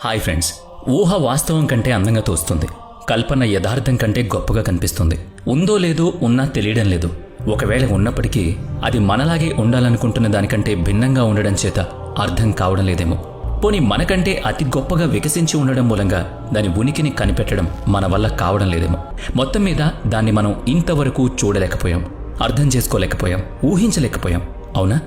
Hi friends ఊహ వాస్తవం కంటే అందంగా తోస్తుంది. కల్పన యథార్థం కంటే గొప్పగా కనిపిస్తుంది. ఉందో లేదో ఉన్నా తెలియడం లేదు. ఒకవేళ ఉన్నప్పటికీ అది మనలాగే ఉండాలనుకుంటున్న దానికంటే భిన్నంగా ఉండడం చేత అర్థం కావడం లేదేమో. పోనీ మనకంటే అతి గొప్పగా వికసించి ఉండడం మూలంగా దాని ఉనికిని కనిపెట్టడం మన వల్ల కావడం లేదేమో. మొత్తం మీద దాన్ని మనం ఇంతవరకు చూడలేకపోయాం. అర్థం చేసుకోలేకపోయాం. ఊహించలేకపోయాం. అవునా?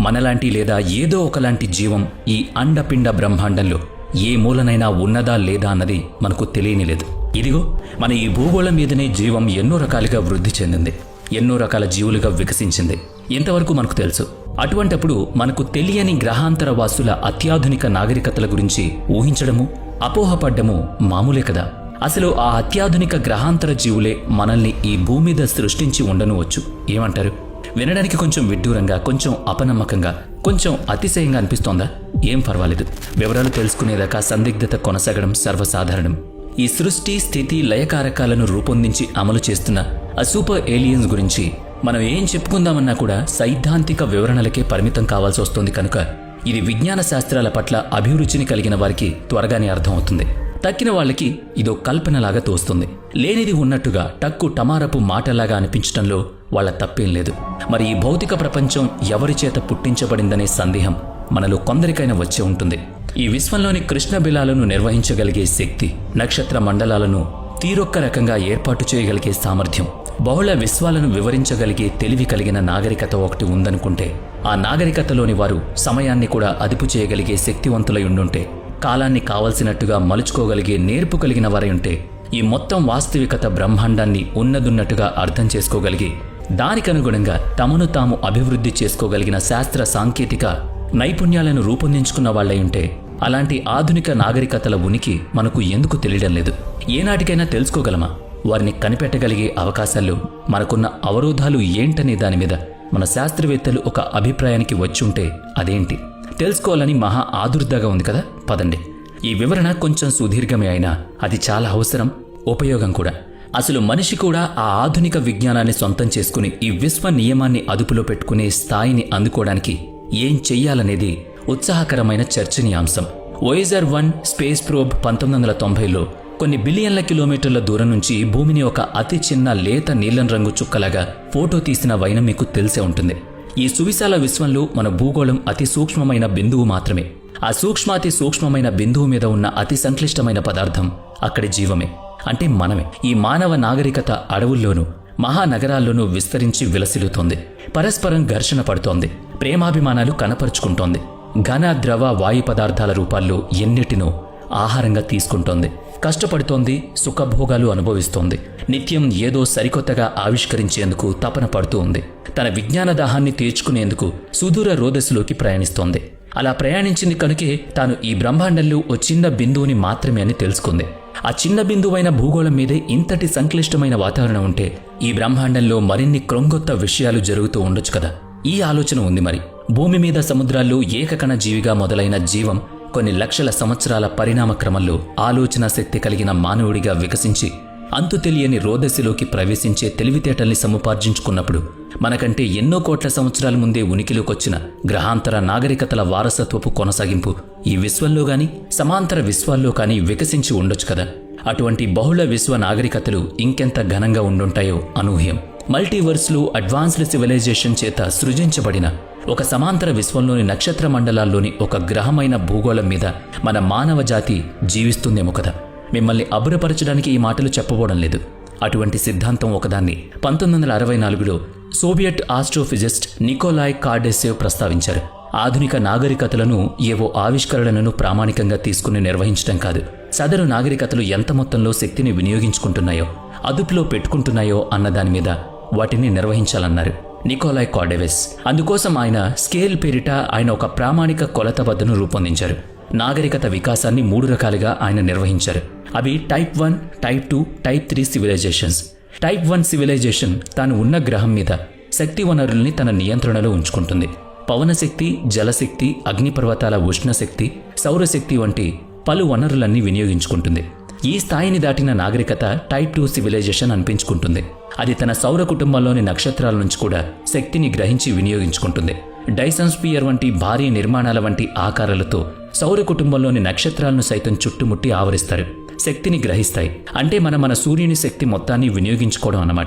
మనలాంటి లేదా ఏదో ఒకలాంటి జీవం ఈ అండపిండ బ్రహ్మాండంలో ఏ మూలనైనా ఉన్నదా లేదా అన్నది మనకు తెలియని లేదు ఇదిగో మన ఈ భూగోళం మీదనే జీవం ఎన్నో రకాలుగా వృద్ధి చెందింది ఎన్నో రకాల జీవులుగా వికసించింది. ఇంతవరకు మనకు తెలుసు? అటువంటప్పుడు మనకు తెలియని గ్రహాంతర వాసుల అత్యాధునిక నాగరికతల గురించి ఊహించడము అపోహపడ్డము మామూలే కదా. అసలు ఆ అత్యాధునిక గ్రహాంతర జీవులే మనల్ని ఈ భూమి మీద సృష్టించి ఉండనువచ్చు. ఏమంటారు? వినడానికి కొంచెం విడ్డూరంగా కొంచెం అపనమ్మకంగా కొంచెం అతిశయంగా అనిపిస్తోందా? ఏం పర్వాలేదు. వివరాలు తెలుసుకునేదాకా సందిగ్ధత కొనసాగడం సర్వసాధారణం. ఈ సృష్టి స్థితి లయకారకాలను రూపొందించి అమలు చేస్తున్న ఆ సూపర్ ఏలియన్స్ గురించి మనం ఏం చెప్పుకుందామన్నా కూడా సైద్ధాంతిక వివరణలకే పరిమితం కావాల్సి వస్తుంది కనుక ఇది విజ్ఞాన శాస్త్రాల పట్ల అభిరుచిని కలిగిన వారికి త్వరగానే అర్థమవుతుంది. తక్కిన వాళ్ళకి ఇదో కల్పనలాగా తోస్తుంది. లేనిది ఉన్నట్టుగా టక్కు టమారపు మాటలాగా అనిపించటంలో వాళ్ళ తప్పేం లేదు. మరి ఈ భౌతిక ప్రపంచం ఎవరి చేత పుట్టించబడిందనే సందేహం మనలో కొందరికైనా వచ్చే ఉంటుంది. ఈ విశ్వంలోని కృష్ణ బిలాలను నిర్వహించగలిగే శక్తి నక్షత్ర మండలాలను తీరొక్క రకంగా ఏర్పాటు చేయగలిగే సామర్థ్యం బహుళ విశ్వాలను వివరించగలిగే తెలివి కలిగిన నాగరికత ఒకటి ఉందనుకుంటే ఆ నాగరికతలోని వారు సమయాన్ని కూడా అదుపు చేయగలిగే శక్తివంతులై ఉండుంటే కాలాన్ని కావలసినట్టుగా మలుచుకోగలిగే నేర్పు కలిగిన వారై ఉంటే ఈ మొత్తం వాస్తవికత బ్రహ్మాండాన్ని ఉన్నదున్నట్టుగా అర్థం చేసుకోగలిగి దానికనుగుణంగా తమను తాము అభివృద్ధి చేసుకోగలిగిన శాస్త్ర సాంకేతిక నైపుణ్యాలను రూపొందించుకున్న వాళ్ళై ఉంటే అలాంటి ఆధునిక నాగరికతల ఉనికి మనకు ఎందుకు తెలియడం లేదు? ఏనాటికైనా తెలుసుకోగలమా? వారిని కనిపెట్టగలిగే అవకాశాలు మనకున్న అవరోధాలు ఏంటనే దాని మీద మన శాస్త్రవేత్తలు ఒక అభిప్రాయానికి వచ్చుంటే అదేంటి? తెలుసుకోవాలని మహా ఆదుర్దాగా ఉంది కదా? పదండి. ఈ వివరణ కొంచెం సుదీర్ఘమే అయినా అది చాలా అవసరం ఉపయోగం కూడా. అసలు మనిషి కూడా ఆ ఆధునిక విజ్ఞానాన్ని సొంతం చేసుకుని ఈ విశ్వ నియమాన్ని అదుపులో పెట్టుకునే స్థాయిని అందుకోవడానికి ఏం చెయ్యాలనేది ఉత్సాహకరమైన చర్చనీయాంశం. వోయేజర్ వన్ స్పేస్ ప్రోబ్ పంతొమ్మిది వందల తొంభైలో కొన్ని బిలియన్ల కిలోమీటర్ల దూరం నుంచి భూమిని ఒక అతి చిన్న లేత నీలం రంగు చుక్కలాగా ఫోటో తీసిన వైనం మీకు తెలిసే ఉంటుంది. ఈ సువిశాల విశ్వంలో మన భూగోళం అతి సూక్ష్మమైన బిందువు మాత్రమే. ఆ సూక్ష్మాతి సూక్ష్మమైన బిందువు మీద ఉన్న అతి సంక్లిష్టమైన పదార్థం అక్కడి జీవమే. అంటే మనమే. ఈ మానవ నాగరికత అడవుల్లోనూ మహానగరాల్లోనూ విస్తరించి విలసిల్లుతోంది. పరస్పరం ఘర్షణ పడుతోంది. ప్రేమాభిమానాలు కనపరుచుకుంటోంది. ఘన ద్రవ వాయు పదార్థాల రూపాల్లో ఎన్నిటినో ఆహారంగా తీసుకుంటోంది. కష్టపడుతోంది సుఖభోగాలు అనుభవిస్తోంది. నిత్యం ఏదో సరికొత్తగా ఆవిష్కరించేందుకు తపన పడుతూ ఉంది. తన విజ్ఞాన దాహాన్ని తీర్చుకునేందుకు సుదూర రోదస్సులోకి ప్రయాణిస్తోంది. అలా ప్రయాణించింది కనుకే తాను ఈ బ్రహ్మాండంలో ఓ చిన్న బిందువుని మాత్రమే అని తెలుసుకుంది. ఆ చిన్న బిందువైన భూగోళం మీదే ఇంతటి సంక్లిష్టమైన వాతావరణం ఉంటే ఈ బ్రహ్మాండంలో మరిన్ని క్రొంగొత్త విషయాలు జరుగుతూ ఉండొచ్చు కదా? ఈ ఆలోచన ఉంది మరి. భూమి మీద సముద్రాల్లో ఏకకణ జీవిగా మొదలైన జీవం కొన్ని లక్షల సంవత్సరాల పరిణామ క్రమంలో ఆలోచన శక్తి కలిగిన మానవుడిగా వికసించి అంతు తెలియని రోదశిలోకి ప్రవేశించే తెలివితేటల్ని సముపార్జించుకున్నప్పుడు మనకంటే ఎన్నో కోట్ల సంవత్సరాల ముందే ఉనికిలోకొచ్చిన గ్రహాంతర నాగరికతల వారసత్వపు కొనసాగింపు ఈ విశ్వంలో గాని సమాంతర విశ్వాల్లో కానీ వికసించి ఉండొచ్చు కదా. అటువంటి బహుళ విశ్వ నాగరికతలు ఇంకెంత ఘనంగా ఉండుంటాయో అనూహ్యం. మల్టీవర్స్లో అడ్వాన్స్డ్ సివిలైజేషన్ చేత సృజించబడిన ఒక సమాంతర విశ్వంలోని నక్షత్ర మండలాల్లోని ఒక గ్రహమైన భూగోళం మీద మన మానవ జాతి జీవిస్తుందేమో కదా. మిమ్మల్ని అబురపరచడానికి ఈ మాటలు చెప్పబోవడం లేదు. అటువంటి సిద్ధాంతం ఒకదాన్ని పంతొమ్మిది వందల అరవై నాలుగులో సోవియట్ ఆస్ట్రోఫిజిస్ట్ నికోలాయ్ కార్డెసేవ్ ప్రస్తావించారు. ఆధునిక నాగరికతలను ఏవో ఆవిష్కరణలను ప్రామాణికంగా తీసుకుని నిర్వహించడం కాదు. సదరు నాగరికతలు ఎంత మొత్తంలో శక్తిని వినియోగించుకుంటున్నాయో అదుపులో పెట్టుకుంటున్నాయో అన్న దాని మీద వాటిని నిర్వహించాలన్నారు నికోలాయ్ కార్డెవెస్. అందుకోసం ఆయన స్కేల్ పేరిట ఆయన ఒక ప్రామాణిక కొలత వద్దను రూపొందించారు. నాగరికత వికాసాన్ని మూడు రకాలుగా ఆయన నిర్వహించారు. అవి type one type two type three civilizations. Type one civilization తాను ఉన్న గ్రహం మీద శక్తి వనరుల్ని తన నియంత్రణలో ఉంచుకుంటుంది. పవనశక్తి జలశక్తి అగ్నిపర్వతాల ఉష్ణశక్తి సౌరశక్తి వంటి పలు వనరులన్నీ వినియోగించుకుంటుంది. ఈ స్థాయిని దాటిన నాగరికత టైప్ టూ సివిలైజేషన్ అనిపించుకుంటుంది. అది తన సౌర కుటుంబంలోని నక్షత్రాల నుంచి కూడా శక్తిని గ్రహించి వినియోగించుకుంటుంది. డైసన్ స్పియర్ వంటి భారీ నిర్మాణాల వంటి ఆకారాలతో సౌర కుటుంబంలోని నక్షత్రాలను సైతం చుట్టుముట్టి ఆవరిస్తారు. శక్తిని గ్రహిస్తాయి. అంటే మనం మన సూర్యుని శక్తి మొత్తాన్ని వినియోగించుకోవడం అన్నమాట.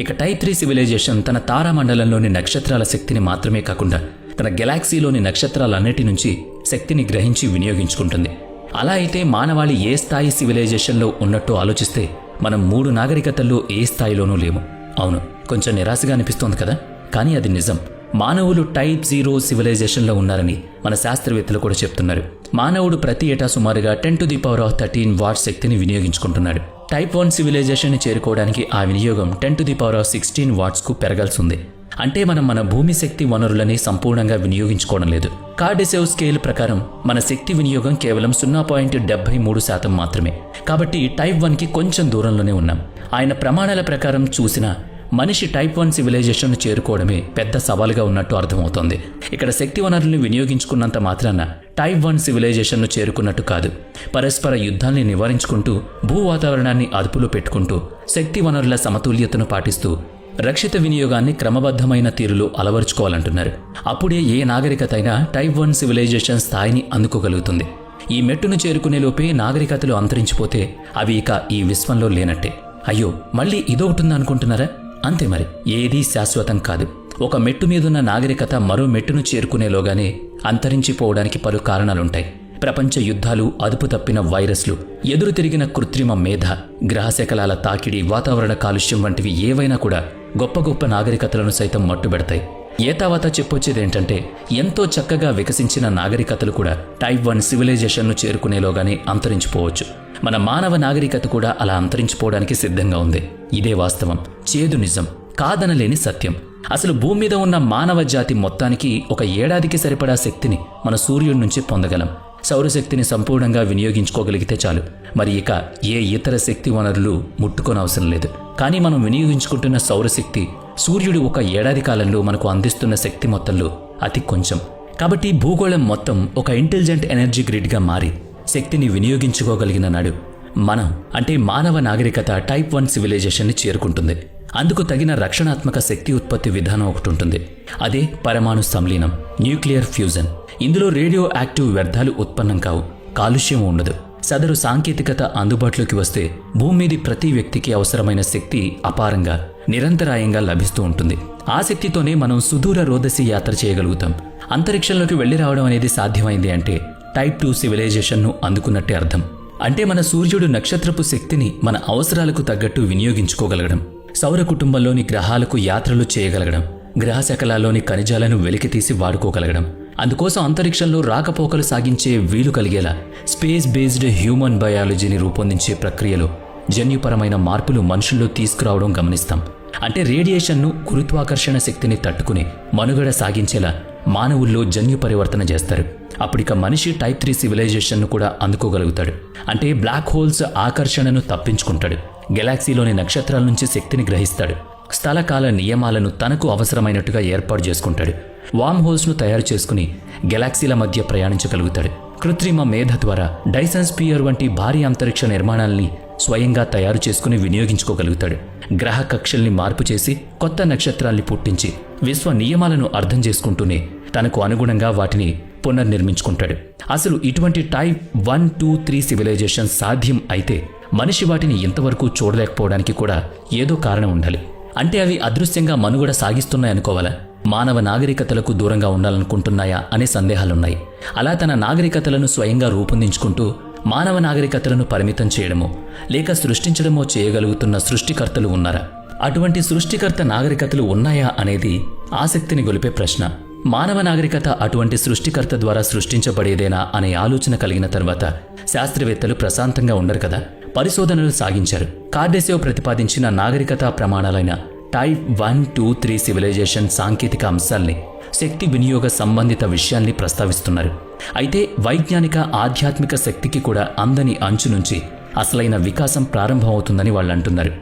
ఇక టై త్రీ సివిలైజేషన్ తన తారామండలంలోని నక్షత్రాల శక్తిని మాత్రమే కాకుండా తన గెలాక్సీలోని నక్షత్రాలన్నిటి నుంచి శక్తిని గ్రహించి వినియోగించుకుంటుంది. అలా అయితే మానవాళి ఏ స్థాయి సివిలైజేషన్లో ఉన్నట్టు ఆలోచిస్తే మనం మూడు నాగరికతల్లో ఏ స్థాయిలోనూ లేము. అవును కొంచెం నిరాశగా అనిపిస్తోంది కదా? కానీ అది నిజం. మానవులు టైప్ జీరో సివిలైజేషన్లో ఉన్నారని మన శాస్త్రవేత్తలు కూడా చెప్తున్నారు. మానవుడు ప్రతి ఏటా సుమారుగా ten to the power of thirteen watt శక్తిని వినియోగించుకుంటున్నాడు. టైప్ వన్ సివిలైజేషన్ చేరుకోవడానికి ఆ వినియోగం ten to the power of sixteen వాట్స్కు పెరగాల్సి ఉంది అంటే మనం మన భూమి శక్తి వనరులని సంపూర్ణంగా వినియోగించుకోవడం లేదు. కార్డెసేవ్ స్కేల్ ప్రకారం మన శక్తి వినియోగం కేవలం సున్నా పాయింట్ డెబ్బై మూడు శాతం మాత్రమే. కాబట్టి టైప్ వన్కి కొంచెం దూరంలోనే ఉన్నాం. ఆయన ప్రమాణాల ప్రకారం చూసినా మనిషి టైప్ వన్ సివిలైజేషన్ చేరుకోవడమే పెద్ద సవాలుగా ఉన్నట్టు అర్థమవుతోంది. ఇక్కడ శక్తి వనరుల్ని వినియోగించుకున్నంత మాత్రాన టైప్ వన్ సివిలైజేషన్ను చేరుకున్నట్టు కాదు. పరస్పర యుద్ధాల్ని నివారించుకుంటూ భూ వాతావరణాన్ని అదుపులో పెట్టుకుంటూ శక్తి వనరుల సమతుల్యతను పాటిస్తూ రక్షిత వినియోగాన్ని క్రమబద్ధమైన తీరులో అలవరుచుకోవాలంటున్నారు. అప్పుడే ఏ నాగరికత అయినా టైప్ వన్ సివిలైజేషన్ స్థాయిని అందుకోగలుగుతుంది. ఈ మెట్టును చేరుకునే లోపే నాగరికతలు అంతరించిపోతే అవి ఇక ఈ విశ్వంలో లేనట్టే. అయ్యో మళ్ళీ ఇదొకటుంది అనుకుంటున్నారా అంతే మరి. ఏదీ శాశ్వతం కాదు. ఒక మెట్టు మీదున్న నాగరికత మరో మెట్టును చేరుకునేలోగానే అంతరించిపోవడానికి పలు కారణాలుంటాయి. ప్రపంచ యుద్ధాలు అదుపు తప్పిన వైరస్లు ఎదురు తిరిగిన కృత్రిమ మేధ గ్రహశకలాల తాకిడి వాతావరణ కాలుష్యం వంటివి ఏవైనా కూడా గొప్ప గొప్ప నాగరికతలను సైతం మట్టుబెడతాయి. ఏ చెప్పొచ్చేదేంటంటే ఎంతో చక్కగా వికసించిన నాగరికతలు కూడా టైప్ వన్ సివిలైజేషన్ను చేరుకునేలోగానే అంతరించిపోవచ్చు. మన మానవ నాగరికత కూడా అలా అంతరించిపోవడానికి సిద్ధంగా ఉంది. ఇదే వాస్తవం. చేదు నిజం కాదనలేని సత్యం. అసలు భూమి మీద ఉన్న మానవ జాతి మొత్తానికి ఒక ఏడాదికి సరిపడా శక్తిని మన సూర్యుడి నుంచి పొందగలం. సౌరశక్తిని సంపూర్ణంగా వినియోగించుకోగలిగితే చాలు. మరి ఇక ఏ ఇతర శక్తి వనరులు ముట్టుకోనవసరం లేదు. కానీ మనం వినియోగించుకుంటున్న సౌరశక్తి సూర్యుడు ఒక ఏడాది కాలంలో మనకు అందిస్తున్న శక్తి మొత్తంలో అతి కొంచెం. కాబట్టి భూగోళం మొత్తం ఒక ఇంటెలిజెంట్ ఎనర్జీ గ్రిడ్గా మారి శక్తిని వినియోగించుకోగలిగిన నాడు మనం అంటే మానవ నాగరికత టైప్ వన్ సివిలైజేషన్ని చేరుకుంటుంది. అందుకు తగిన రక్షణాత్మక శక్తి ఉత్పత్తి విధానం ఒకటి ఉంటుంది. అదే పరమాణు సంలీనం న్యూక్లియర్ ఫ్యూజన్. ఇందులో రేడియో యాక్టివ్ వ్యర్థాలు ఉత్పన్నం కావు కాలుష్యం ఉండదు. సదరు సాంకేతికత అందుబాటులోకి వస్తే భూమి మీది ప్రతి వ్యక్తికి అవసరమైన శక్తి అపారంగా నిరంతరాయంగా లభిస్తూ ఉంటుంది. ఆ శక్తితోనే మనం సుదూర రోదసి యాత్ర చేయగలుగుతాం. అంతరిక్షంలోకి వెళ్ళి రావడం అనేది సాధ్యమైంది అంటే టైప్ టూ సివిలైజేషన్ను అందుకున్నట్టే అర్థం. అంటే మన సూర్యుడు నక్షత్రపు శక్తిని మన అవసరాలకు తగ్గట్టు వినియోగించుకోగలగడం. సౌర కుటుంబంలోని గ్రహాలకు యాత్రలు చేయగలగడం గ్రహ శకలాల్లోని ఖనిజాలను వెలికితీసి వాడుకోగలగడం అందుకోసం అంతరిక్షంలో రాకపోకలు సాగించే వీలు కలిగేలా స్పేస్ బేస్డ్ హ్యూమన్ బయాలజీని రూపొందించే ప్రక్రియలో జన్యుపరమైన మార్పులు మనుషుల్లో తీసుకురావడం గమనిస్తాం. అంటే రేడియేషన్ను గురుత్వాకర్షణ శక్తిని తట్టుకుని మనుగడ సాగించేలా మానవుల్లో జన్యు పరివర్తన చేస్తారు. అప్పటిక మనిషి టైప్ త్రీ సివిలైజేషన్ను కూడా అందుకోగలుగుతాడు. అంటే బ్లాక్ హోల్స్ ఆకర్షణను తప్పించుకుంటాడు. గెలాక్సీలోని నక్షత్రాల నుంచి శక్తిని గ్రహిస్తాడు. స్థలకాల నియమాలను తనకు అవసరమైనట్టుగా ఏర్పాటు చేసుకుంటాడు. వామ్ హోల్స్ను తయారు చేసుకుని గెలాక్సీల మధ్య ప్రయాణించగలుగుతాడు. కృత్రిమ మేధ ద్వారా డైసన్ స్పియర్ వంటి భారీ అంతరిక్ష నిర్మాణాల్ని స్వయంగా తయారు చేసుకుని వినియోగించుకోగలుగుతాడు. గ్రహ కక్షల్ని మార్పు చేసి కొత్త నక్షత్రాల్ని పుట్టించి విశ్వ నియమాలను అర్థం చేసుకుంటూనే తనకు అనుగుణంగా వాటిని పునర్నిర్మించుకుంటాడు. అసలు ఇటువంటి type one two three civilization సాధ్యం అయితే మనిషి వాటిని ఇంతవరకు చూడలేకపోవడానికి కూడా ఏదో కారణం ఉండాలి. అంటే అవి అదృశ్యంగా మనుగడ సాగిస్తున్నాయనుకోవాలా మానవ నాగరికతలకు దూరంగా ఉండాలనుకుంటున్నాయా అనే సందేహాలున్నాయి. అలా తన నాగరికతలను స్వయంగా రూపొందించుకుంటూ మానవ నాగరికతలను పరిమితం చేయడమో లేక సృష్టించడమో చేయగలుగుతున్న సృష్టికర్తలు ఉన్నారా? అటువంటి సృష్టికర్త నాగరికతలు ఉన్నాయా అనేది ఆసక్తిని గొలిపే ప్రశ్న. మానవ నాగరికత అటువంటి సృష్టికర్త ద్వారా సృష్టించబడేదేనా అనే ఆలోచన కలిగిన తర్వాత శాస్త్రవేత్తలు ప్రశాంతంగా ఉండరు కదా? పరిశోధనలు సాగించారు. కార్డెసియో ప్రతిపాదించిన నాగరికత ప్రమాణాలైన type one two three civilization సాంకేతిక అంశాల్ని శక్తి వినియోగ సంబంధిత విషయాల్ని ప్రస్తావిస్తున్నారు. అయితే వైజ్ఞానిక ఆధ్యాత్మిక శక్తికి కూడా అందని అంచు నుంచి అసలైన వికాసం ప్రారంభమవుతుందని వాళ్ళు అంటున్నారు.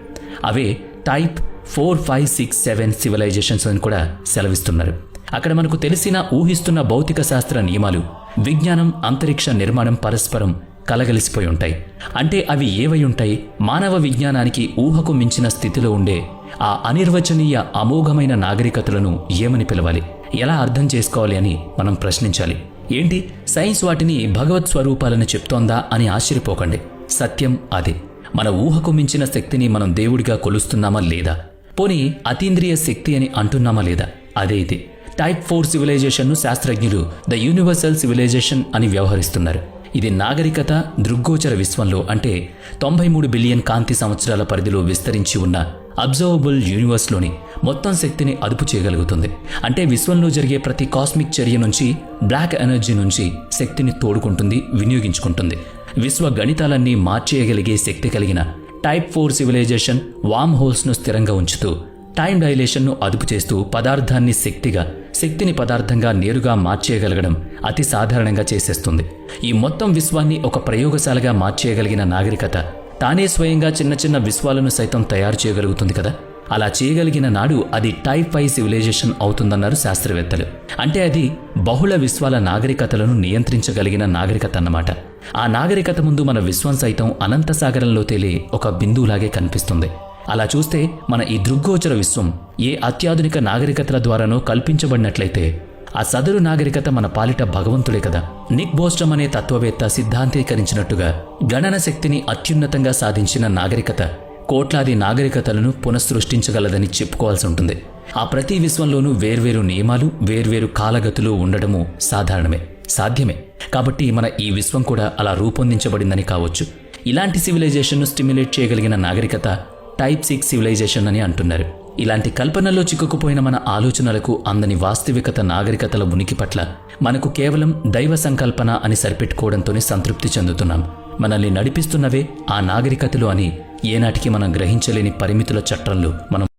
అవే type four five six seven civilizations అని కూడా సెలవిస్తున్నారు. అక్కడ మనకు తెలిసిన ఊహిస్తున్న భౌతిక శాస్త్ర నియమాలు విజ్ఞానం అంతరిక్ష నిర్మాణం పరస్పరం కలగలిసిపోయి ఉంటాయి. అంటే అవి ఏవై ఉంటాయి? మానవ విజ్ఞానానికి ఊహకు మించిన స్థితిలో ఉండే ఆ అనిర్వచనీయ అమోఘమైన నాగరికతలను ఏమని పిలవాలి? ఎలా అర్థం చేసుకోవాలి అని మనం ప్రశ్నించాలి. ఏంటి? సైన్స్ వాటిని భగవత్ స్వరూపాలని చెప్తోందా అని ఆశ్చర్యపోకండి. సత్యం అదే. మన ఊహకు మించిన శక్తిని మనం దేవుడిగా కొలుస్తున్నామా లేదా? పోనీ అతీంద్రియ శక్తి అని అంటున్నామా లేదా? అదే ఇది. టైప్ ఫోర్ సివిలైజేషన్ను శాస్త్రజ్ఞులు ద యూనివర్సల్ సివిలైజేషన్ అని వ్యవహరిస్తున్నారు. ఇది నాగరికత దృగ్గోచర విశ్వంలో అంటే తొంభై మూడు బిలియన్ కాంతి సంవత్సరాల పరిధిలో విస్తరించి ఉన్న అబ్జర్వబుల్ యూనివర్స్లోని మొత్తం శక్తిని అదుపు చేయగలుగుతుంది. అంటే విశ్వంలో జరిగే ప్రతి కాస్మిక్ చర్య నుంచి బ్లాక్ ఎనర్జీ నుంచి శక్తిని తోడుకుంటుంది వినియోగించుకుంటుంది. విశ్వ గణితాలన్నీ మార్చేయగలిగే శక్తి కలిగిన టైప్ ఫోర్ సివిలైజేషన్ వామ్ హోల్స్ను స్థిరంగా ఉంచుతూ టైం డైలేషన్ను అదుపు చేస్తూ పదార్థాన్ని శక్తిగా శక్తిని పదార్థంగా నేరుగా మార్చేయగలగడం అతి సాధారణంగా చేసేస్తుంది. ఈ మొత్తం విశ్వాన్ని ఒక ప్రయోగశాలగా మార్చేయగలిగిన నాగరికత తానే స్వయంగా చిన్న చిన్న విశ్వాలను సైతం తయారు చేయగలుగుతుంది కదా? అలా చేయగలిగిన నాడు అది టైప్ ఫైవ్ సివిలైజేషన్ అవుతుందన్నారు శాస్త్రవేత్తలు. అంటే అది బహుళ విశ్వాల నాగరికతలను నియంత్రించగలిగిన నాగరికత అన్నమాట. ఆ నాగరికత ముందు మన విశ్వం సైతం అనంత సాగరంలో తేలే ఒక బిందువులాగే కనిపిస్తుంది. అలా చూస్తే మన ఈ దృగ్గోచర విశ్వం ఏ అత్యాధునిక నాగరికతల ద్వారానో కల్పించబడినట్లయితే ఆ సదరు నాగరికత మన పాలిట భగవంతుడే కదా. నిక్ బోస్టమ్ అనే తత్వవేత్త సిద్ధాంతీకరించినట్టుగా గణన శక్తిని అత్యున్నతంగా సాధించిన నాగరికత కోట్లాది నాగరికతలను పునఃసృష్టించగలదని చెప్పుకోవాల్సి ఉంటుంది ఆ ప్రతి విశ్వంలోనూ వేర్వేరు నియమాలు వేర్వేరు కాలగతులు ఉండడము సాధారణమే సాధ్యమే. కాబట్టి మన ఈ విశ్వం కూడా అలా రూపొందించబడిందని కావచ్చు. ఇలాంటి సివిలైజేషన్ను స్టిమ్యులేట్ చేయగలిగిన నాగరికత టైప్ సిక్స్ సివిలైజేషన్ అని అంటున్నారు. ఇలాంటి కల్పనలో చిక్కుకుపోయిన మన ఆలోచనలకు అందని వాస్తవికత నాగరికతల ఉనికి పట్ల మనకు కేవలం దైవ సంకల్పన అని సరిపెట్టుకోవడంతోనే సంతృప్తి చెందుతున్నాం. మనల్ని నడిపిస్తున్నవే ఆ నాగరికతలు అని ఏనాటికి మనం గ్రహించలేని పరిమితుల చట్టంలో మనం